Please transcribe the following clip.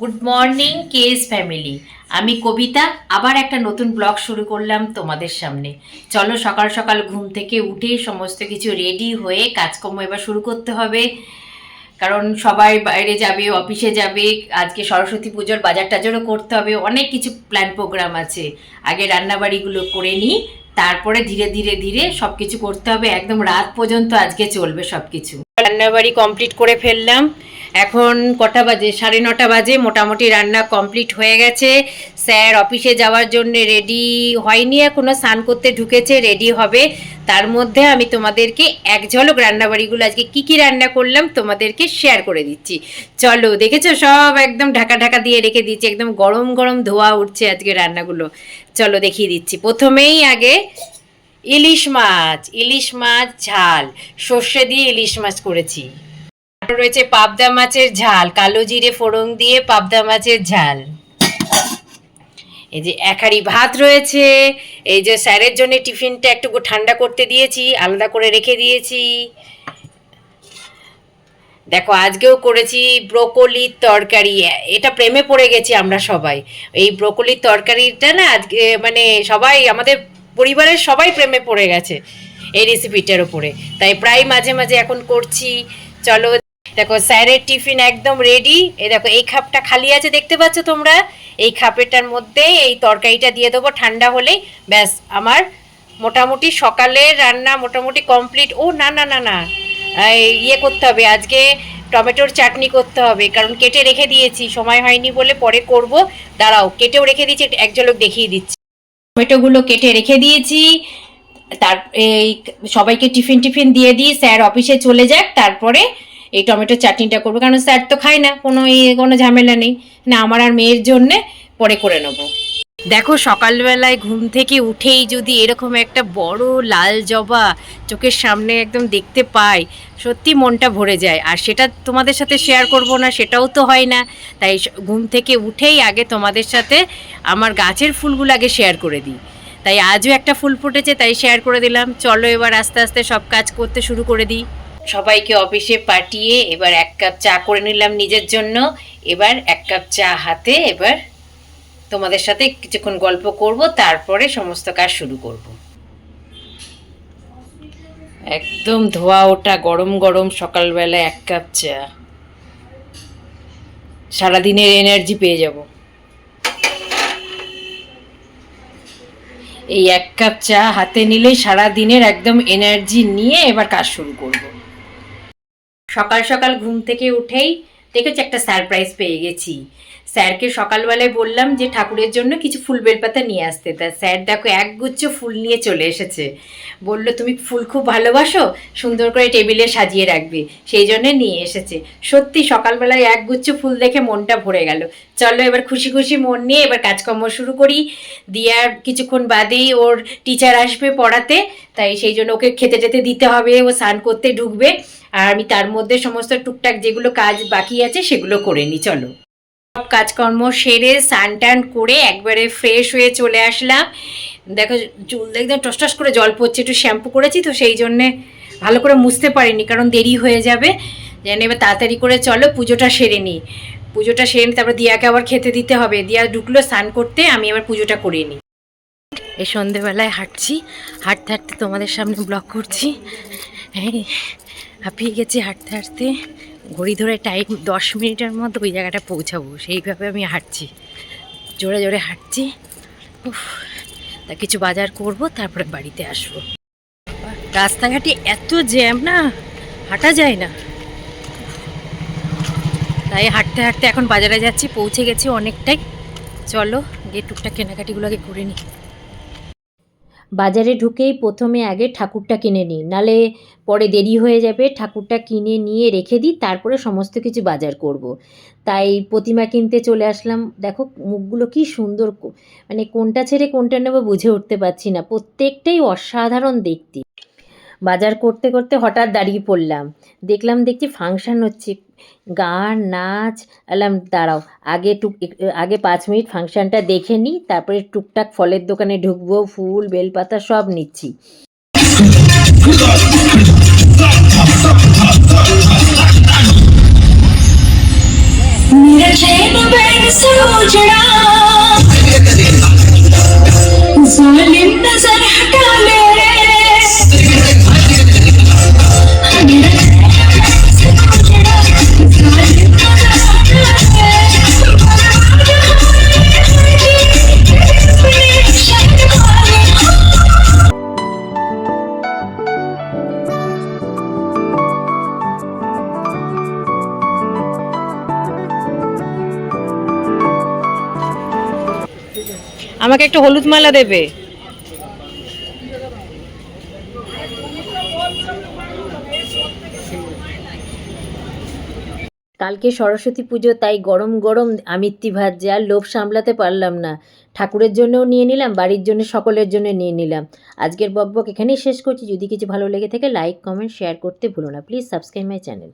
Good morning case family আমি কবিতা, আবার একটা নতুন ব্লগ শুরু করলাম তোমাদের সামনে। চলো সকাল সকাল ঘুম থেকে উঠে সমস্ত কিছু রেডি হয়ে কাজকর্ম এবার শুরু করতে হবে। কারণ সবাই বাইরে যাবে অফিসে যাবে, আজকে সরস্বতী পুজোর বাজার টাজারও করতে হবে, অনেক কিছু প্ল্যান প্রোগ্রাম আছে। আগে রান্নাবাড়িগুলো করে নিই, তারপরে ধীরে ধীরে ধীরে সব কিছু করতে হবে, একদম রাত পর্যন্ত আজকে চলবে সব কিছু রান্নাবাড়ি কমপ্লিট করে ফেললাম। এখন কটা বাজে? সাড়ে নটা বাজে, মোটামুটি রান্না কমপ্লিট হয়ে গেছে। স্যার অফিসে যাওয়ার জন্য রেডি হয়নি, এখনও স্নান করতে ঢুকেছে, রেডি হবে। তার মধ্যে আমি তোমাদেরকে এক ঝলক রান্নাবাড়িগুলো আজকে কি কি রান্না করলাম তোমাদেরকে শেয়ার করে দিচ্ছি। চলো, দেখেছ? সব একদম ঢাকা ঢাকা দিয়ে রেখে দিচ্ছি। একদম গরম গরম ধোয়া উঠছে আজকে রান্নাগুলো। চলো, দেখিয়ে দিচ্ছি। প্রথমেই আগে ইলিশ মাছ ইলিশ মাছ ঝাল। সর্ষে দিয়ে ইলিশ মাছ করেছি। রয়েছে পাবদা মাছের ঝাল, কালো জিরে ফোড়ন দিয়ে পাবদা মাছের ঝাল। এই যে একারি ভাত রয়েছে, এই যে স্যারের জন্য টিফিনটা একটু ঠান্ডা করতে দিয়েছি, আলাদা করে রেখে দিয়েছি। দেখো, আজকেও করেছি ব্রোকলির তরকারি। এটা প্রেমে পড়ে গেছি আমরা সবাই। এই ব্রোকলির তরকারিটা না আজকে মানে সবাই, আমাদের পরিবারের সবাই প্রেমে পড়ে গেছে এই রেসিপিটার উপরে। তাই প্রায় মাঝে মাঝে এখন করছি। চলো দেখো, স্যারের টিফিন একদম রেডি এই দেখো, এই খাপটা খালি আছে দেখতে পাচ্ছ তোমরা? এই খাপেরটার মধ্যে এই তরকারিটা দিয়ে দেবো ঠান্ডা হলেই। ব্যাস, আমার মোটামুটি সকালের রান্না মোটামুটি কমপ্লিট ও, না না না না। ইয়ে করতে হবে, আজকে টমেটোর চাটনি করতে হবে, কারণ কেটে রেখে দিয়েছি, সময় হয়নি বলে পরে করব। দাঁড়াও, কেটেও রেখে দিয়েছি এক ঝলক দেখিয়ে দিচ্ছি। টমেটোগুলো কেটে রেখে দিয়েছি। তার, এই সবাইকে টিফিন টিফিন দিয়ে দিই, স্যার অফিসে চলে যাক, তারপরে এই টমেটো চাটনিটা করব। কারণ স্যার তো খায় না, কোনো ইয়ে কোনো ঝামেলা নেই। না, আমার আর মেয়ের জন্যে পরে করে নেব। দেখো, সকালবেলায় ঘুম থেকে উঠেই যদি এরকম একটা বড় লাল জবা চোখের সামনে একদম দেখতে পাই, সত্যি মনটা ভরে যায়। আর সেটা তোমাদের সাথে শেয়ার করব না, সেটাও তো হয় না। তাই ঘুম থেকে উঠেই আগে তোমাদের সাথে আমার গাছের ফুলগুলো আগে শেয়ার করে দিই। তাই আজও একটা ফুল ফুটেছে, তাই শেয়ার করে দিলাম। চলো এবার আস্তে আস্তে সব কাজ করতে শুরু করে দিই। সবাইকে অফিসে পাঠিয়ে এবার এক কাপ চা করে নিলাম নিজের জন্য। এবার এক কাপ চা হাতে এবার তোমাদের সাথে কিছুক্ষণ গল্প করব, তারপরে সমস্ত কাজ শুরু করব। একদম ধোয়া ওটা গরম গরম সকালবেলা এক কাপ চা। সারাদিনের এনার্জি পেয়ে যাব। এই এক কাপ চা হাতে নিলেই সারা দিনের একদম এনার্জি নিয়ে এবার কাজ শুরু করব। সকাল সকাল ঘুম থেকে উঠেই দেখেছি একটা সারপ্রাইজ পেয়ে গেছি। স্যারকে সকালবেলায় বললাম যে ঠাকুরের জন্য কিছু ফুল বেলপাতা নিয়ে আসতে। তা স্যার দেখো একগুচ্ছ ফুল নিয়ে চলে এসেছে। বলল, তুমি ফুল খুব ভালোবাসো? সুন্দর করে টেবিলে সাজিয়ে রাখবে। সেই জন্য নিয়ে এসেছে। সত্যি সকালবেলায় একগুচ্ছ ফুল দেখে মনটা ভরে গেল। চলো এবার খুশি খুশি মন নিয়ে এবার কাজকর্ম শুরু করি। দিয়ে আর কিছুক্ষণ বাদেই ওর টিচার আসবে পড়াতে। তাই সেই জন্য ওকে খেতে যেতে দিতে হবে, ও স্নান করতে ঢুকবে। আর আমি তার মধ্যে সমস্ত টুকটাক যেগুলো কাজ বাকি আছে সেগুলো করে নিই চলো। সব কাজকর্ম সেরে স্নান টান করে একবারে ফ্রেশ হয়ে চলে আসলাম। দেখো চুল একদম টস টস করে জল পড়ছে, একটু শ্যাম্পু করেছি তো সেই জন্যে ভালো করে মুছতে পারিনি, কারণ দেরি হয়ে যাবে। যেন এবার তাড়াতাড়ি করে চলো, পুজোটা সেরে নিই পুজোটা সেরে তারপর দিয়াকে আবার খেতে দিতে হবে। দিয়া ঢুকলো স্নান করতে, আমি আবার পুজোটা করে নিই এই সন্ধেবেলায় হাঁটছি। হাঁটতে হাঁটতে তোমাদের সামনে ব্লগ করছি। এই হাঁপিয়ে গেছি হাঁটতে হাঁটতে। ঘড়ি ধরে টাইম দশ মিনিটের মধ্যে ওই জায়গাটা পৌঁছাবো। সেইভাবে আমি হাঁটছি। জোরে জোরে হাঁটছি। উফ, তা কিছু বাজার করব তারপরে বাড়িতে আসব। রাস্তাঘাটে এত জ্যাম না হাঁটা যায় না। তাই হাঁটতে হাঁটতে এখন বাজারে যাচ্ছি পৌঁছে গেছি অনেকটাই। চলো গিয়ে টুকটাক কেনাকাটিগুলো আগে করে নিই। বাজারে ঢুকেই প্রথমে আগে ঠাকুরটা কিনে নিই। নালে পরে দেরি হয়ে যাবে, ঠাকুরটা কিনে নিয়ে রেখে দিই, তারপরে সমস্ত কিছু বাজার করব। তাই প্রতিমা কিনতে চলে আসলাম। দেখো মুখগুলো কি সুন্দর মানে কোনটা ছেড়ে কোনটা নেব বুঝে উঠতে পারছি না। প্রত্যেকটাই অসাধারণ দেখতে। বাজার করতে করতে হঠাৎ দাঁড়িয়ে পড়লাম। দেখলাম দেখছি ফাংশান হচ্ছে। গান, নাচ, এলাম, দাঁড়াও। আগে টুক আগে পাঁচ মিনিট ফাংশানটা দেখে নিই তারপরে টুকটাক ফলের দোকানে ঢুকবো, ফুল, বেলপাতা সব নিচ্ছি। আমাকে একটা হলুদ মালা দেবে। কালকে সরস্বতী পুজো, তাই গরম গরম আমিত্তি ভাজছে আর লোভ সামলাতে পারলাম না। ঠাকুরের জন্যও নিয়ে নিলাম, বাড়ির জন্য, সকলের জন্য নিয়ে নিলাম। আজকের বকবক এখানেই শেষ করছি। যদি কিছু ভালো লেগে থাকে লাইক কমেন্ট শেয়ার করতে ভুলো না। Please subscribe my channel